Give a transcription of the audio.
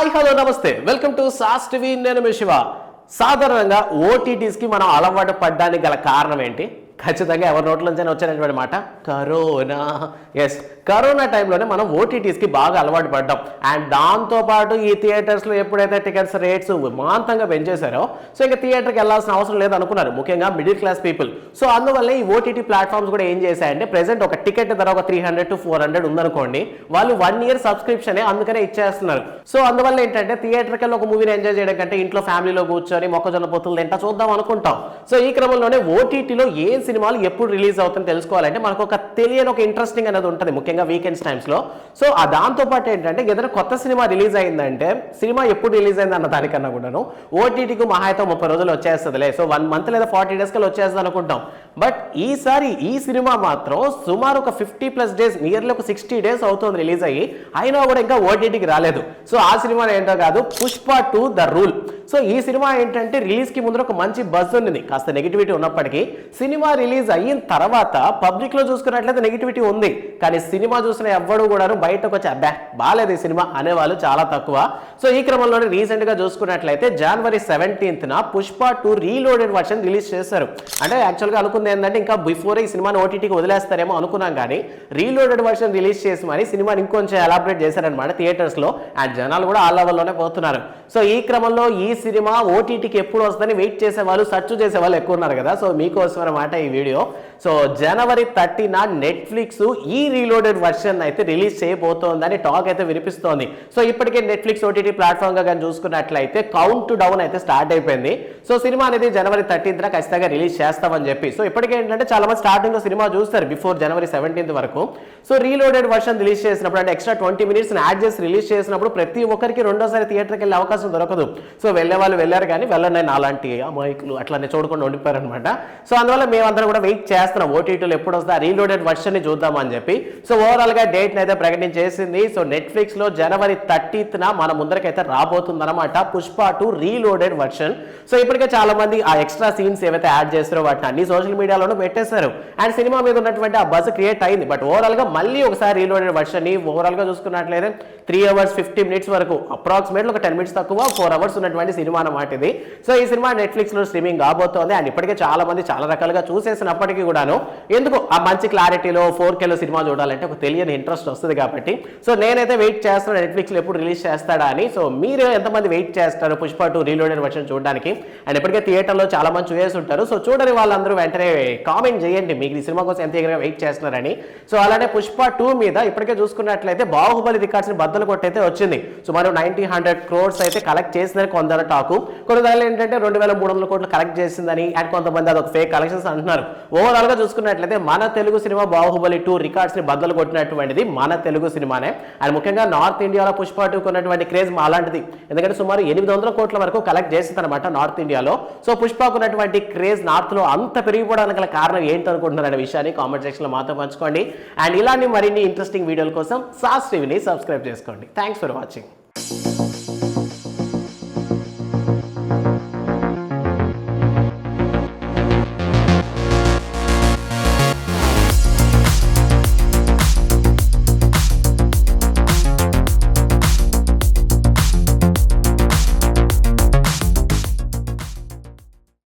Hi hello నమస్తే. Welcome to Saas TV. నేను మీ శివ. సాధారణంగా ఓటీటీస్కి మనం అలవాటు పడ్డానికి గల కారణం ఏంటి? ఖచ్చితంగా ఎవరి నోట్లోంచైనా వచ్చినటువంటి మాట కరోనా. ఎస్ కరోనా టైంలోనే మనం ఓటీటీస్కి బాగా అలవాటు పడ్డాం. అండ్ దాంతోపాటు ఈ థియేటర్స్లో ఎప్పుడైతే టికెట్స్ రేట్స్ మాంతంగా పెంచేశారో సో ఇంకా థియేటర్కి వెళ్ళాల్సిన అవసరం లేదు అనుకున్నారు ముఖ్యంగా మిడిల్ క్లాస్ పీపుల్. సో అందువల్ల ఈ ఓటీటీ ప్లాట్ఫామ్స్ కూడా ఏం చేశాయంటే ప్రెసెంట్ ఒక టికెట్ ధర ఒక three hundred to four hundred ఉందనుకోండి వాళ్ళు వన్ ఇయర్ సబ్స్క్రిప్షన్ అందుకనే ఇచ్చేస్తున్నారు. సో అందువల్ల ఏంటంటే థియేటర్కి వెళ్ళి ఒక మూవీని ఎంజాయ్ చేయడం కంటే ఇంట్లో ఫ్యామిలీలో కూర్చొని మొక్కజొన్న పొత్తులు తింటా చూద్దాం అనుకుంటాం. సో ఈ క్రమంలోనే ఓటీటీలో ఏ సినిమాలు ఎప్పుడు రిలీజ్ అవుతుందో తెలుసుకోవాలంటే మనకు ఒక తెలియని ఒక ఇంట్రెస్టింగ్ అనేది ఉంటుంది. ముఖ్యంగా వీకెండ్స్ టైమ్స్లో సో ఆ దాంతో పాటు ఏంటంటే ఏదైనా కొత్త సినిమా రిలీజ్ అయిందంటే సినిమా ఎప్పుడు రిలీజ్ అయింది అన్న దానికన్నా కూడాను ఓటీటీకి మహా ముప్పై రోజులు వచ్చేస్తుందిలే. సో వన్ మంత్ లేదా ఫార్టీ డేస్ కల్లా వచ్చేస్తుంది అనుకుంటాం. బట్ ఈసారి ఈ సినిమా మాత్రం సుమారు ఒక ఫిఫ్టీ ప్లస్ డేస్ నియర్లీ ఒక సిక్స్టీ డేస్ అవుతుంది రిలీజ్ అయ్యి అయినా కూడా ఇంకా ఓటీటీకి రాలేదు. సో ఆ సినిమా ఏంటో కాదు Pushpa two the rule so ఈ సినిమా ఏంటంటే రిలీజ్కి ముందర ఒక మంచి బజ్ ఉంది కాస్త నెగిటివిటీ ఉన్నప్పటికీ సినిమా రిలీజ్ అయిన తర్వాత పబ్లిక్లో చూసుకున్నట్లయితే నెగిటివిటీ ఉంది. కానీ సినిమా చూసిన ఎవ్వడు కూడా బయటకు వచ్చి అబ్బా బాగాలేదు ఈ సినిమా అనేవాళ్ళు చాలా తక్కువ. సో ఈ క్రమంలోనే రీసెంట్గా చూసుకున్నట్లయితే జనవరి సెవెంటీన్త్న Pushpa two reloaded version release చేశారు. అంటే యాక్చువల్గా అనుకుంది ఏంటంటే ఇంకా బిఫోర్ ఈ సినిమాని ఓటీటీకి వదిలేస్తారేమో అనుకున్నాం కానీ రీలోడెడ్ వర్షన్ రిలీజ్ చేసి మరి సినిమాని ఇంకొంచెం ఎలాబరేట్ చేశారనమాట థియేటర్స్లో. అండ్ జనాలు కూడా ఆ లెవెల్లోనే పోతున్నారు. సో ఈ క్రమంలో ఈ సినిమా ఓటీటీకి ఎప్పుడు వస్తుందని వెయిట్ చేసే వాళ్ళు సర్చ్ చేసే వాళ్ళు ఎక్కువ ఉన్నారు కదా. సో మీకోసం అనమాట ఈ వీడియో. సో జనవరి థర్టీన నెట్ఫ్లిక్స్ ఈ రీలోడెడ్ వర్షన్ అయితే రిలీజ్ చేయబోతోందని టాక్ అయితే వినిపిస్తోంది. సో ఇప్పటికే నెట్ఫ్లిక్స్ ఓటీటీ ప్లాట్ఫామ్గా కానీ చూసుకున్నట్లయితే కౌంట్ డౌన్ అయితే స్టార్ట్ అయిపోయింది. సో సినిమా అనేది జనవరి థర్టీన్త్న ఖచ్చితంగా రిలీజ్ చేస్తామని చెప్పి. సో ఇప్పటికే ఏంటంటే చాలా మంది స్టార్టింగ్లో సినిమా చూస్తారు బిఫోర్ జనవరి సెవెంటీన్త్ వరకు. సో రీలోడెడ్ వర్షన్ రిలీజ్ చేసినప్పుడు అంటే ఎక్స్ట్రా ట్వంటీ మినిట్స్ యాడ్ చేసి రిలీజ్ చేసినప్పుడు ప్రతి ఒక్కరికి రెండోసారి థియేటర్కి వెళ్ళే అవకాశం దొరకదు. సో వెళ్ళే వాళ్ళు వెళ్ళారు కానీ వెళ్ళండి నాలాంటి అమాయకులు అట్లానే చూడకుండా ఉండిపోయారనమాట. సో అందువల్ల మేమందరం కూడా వెయిట్ చేస్తున్నాం. ఓటీటీలో ఎప్పుడు వస్తే రీలోడెడ్ వర్షన్ని చూద్దామని చెప్పి. సో ఓవరాల్గా డేట్ అయితే ప్రకటించేసింది. సో నెట్ఫ్లిక్స్లో జనవరి థర్టీత్న మన ముందరకైతే రాబోతుందన్నమాట Pushpa two reloaded version. So ఇప్పటికే చాలా మంది ఆ ఎక్స్ట్రా సీన్స్ ఏవైతే యాడ్ చేస్తారో వాటిని అన్ని సోషల్ మీడియాలోనూ పెట్టేశారు. అండ్ సినిమా మీద ఉన్నటువంటి ఆ బస్ క్రియేట్ అయింది. బట్ ఓవరాల్గా మళ్ళీ ఒకసారి రీలోడెడ్ వర్షన్ని ఓవరాల్గా గా చూసుకున్నట్లయితే త్రీ అవర్స్ ఫిఫ్టీ మినిట్స్ వరకు అప్రాక్సిమేట్లీ ఒక టెన్ మినిట్స్ తక్కువ ఫోర్ అవర్స్ ఉన్నటువంటి సినిమా అన్నమాట ఇది. సో ఈ సినిమా నెట్ఫ్లిక్స్లో స్ట్రీమింగ్ కాబోతోంది. అండ్ ఇప్పటికే చాలా మంది చాలా రకాలుగా చూసేసినప్పటికీ కూడాను ఎందుకు ఆ మంచి క్లారిటీలో ఫోర్ కేలో సినిమా చూడాలంటే ఒక తెలియని ఇంట్రెస్ట్ వస్తుంది కాబట్టి. సో నేనైతే వెయిట్ చేస్తున్నాను నెట్ఫ్లిక్స్లో ఎప్పుడు రిలీజ్ చేస్తాడా అని. సో మీరు ఎంతమంది వెయిట్ చేస్తారు పుష్ప టూ రీలోడెడ్ వర్షన్ చూడడానికి? అండ్ ఇప్పటికే థియేటర్లో చాలా మంది చూసేసి ఉంటారు. సో చూడని వాళ్ళందరూ వెంటనే కామెంట్ చేయండి. మీకు ఈ సినిమా కోసం ఎంత ఎగరగా వెయిట్ చేస్తున్నారని. సో అలానే పుష్ప టూ మీద ఇప్పటికే చూసుకున్నట్లయితే బాహుబలి రికార్డ్స్ని బద్దలు కొట్టయితే వచ్చింది. సుమారు నైన్టీ హండ్రెడ్ క్రోర్స్ అయితే కలెక్ట్ చేసిందని కొందరు. టాకు. కొన్ని దానిలో ఏంటంటే రెండు వేల మూడు వందల కోట్లు కలెక్ట్ చేసిందని అండ్ కొంతమంది అదొక ఫేక్ కలెక్షన్స్ అంటున్నారు. ఓవరాల్గా చూసుకున్నట్లయితే మన తెలుగు సినిమా బాహుబలి టూ రికార్డ్స్ని బద్దలు కొట్టినటువంటిది మన తెలుగు సినిమానే. అండ్ ముఖ్యంగా నార్త్ ఇండియాలో పుష్ప టూ కొన్నటువంటి క్రేజ్ అలాంటిది ఎందుకంటే సుమారు ఎనిమిది వందల కోట్ల వరకు కలెక్ట్ చేసింది అనమాట నార్త్ ఇండియాలో. సో పుష్పకున్నటువంటి క్రేజ్ నార్త్లో అంత పెరిగిపోవడానికి గల కారణం ఏంటి అనుకుంటున్నారనే అనే విషయాన్ని కామెంట్ సెక్షన్లో మాతో పంచుకోండి. అండ్ ఇలాంటి మరిన్ని ఇంట్రెస్టింగ్ వీడియోల కోసం సాస్ టీవీని సబ్స్క్రైబ్ చేసుకోండి. Thanks for watching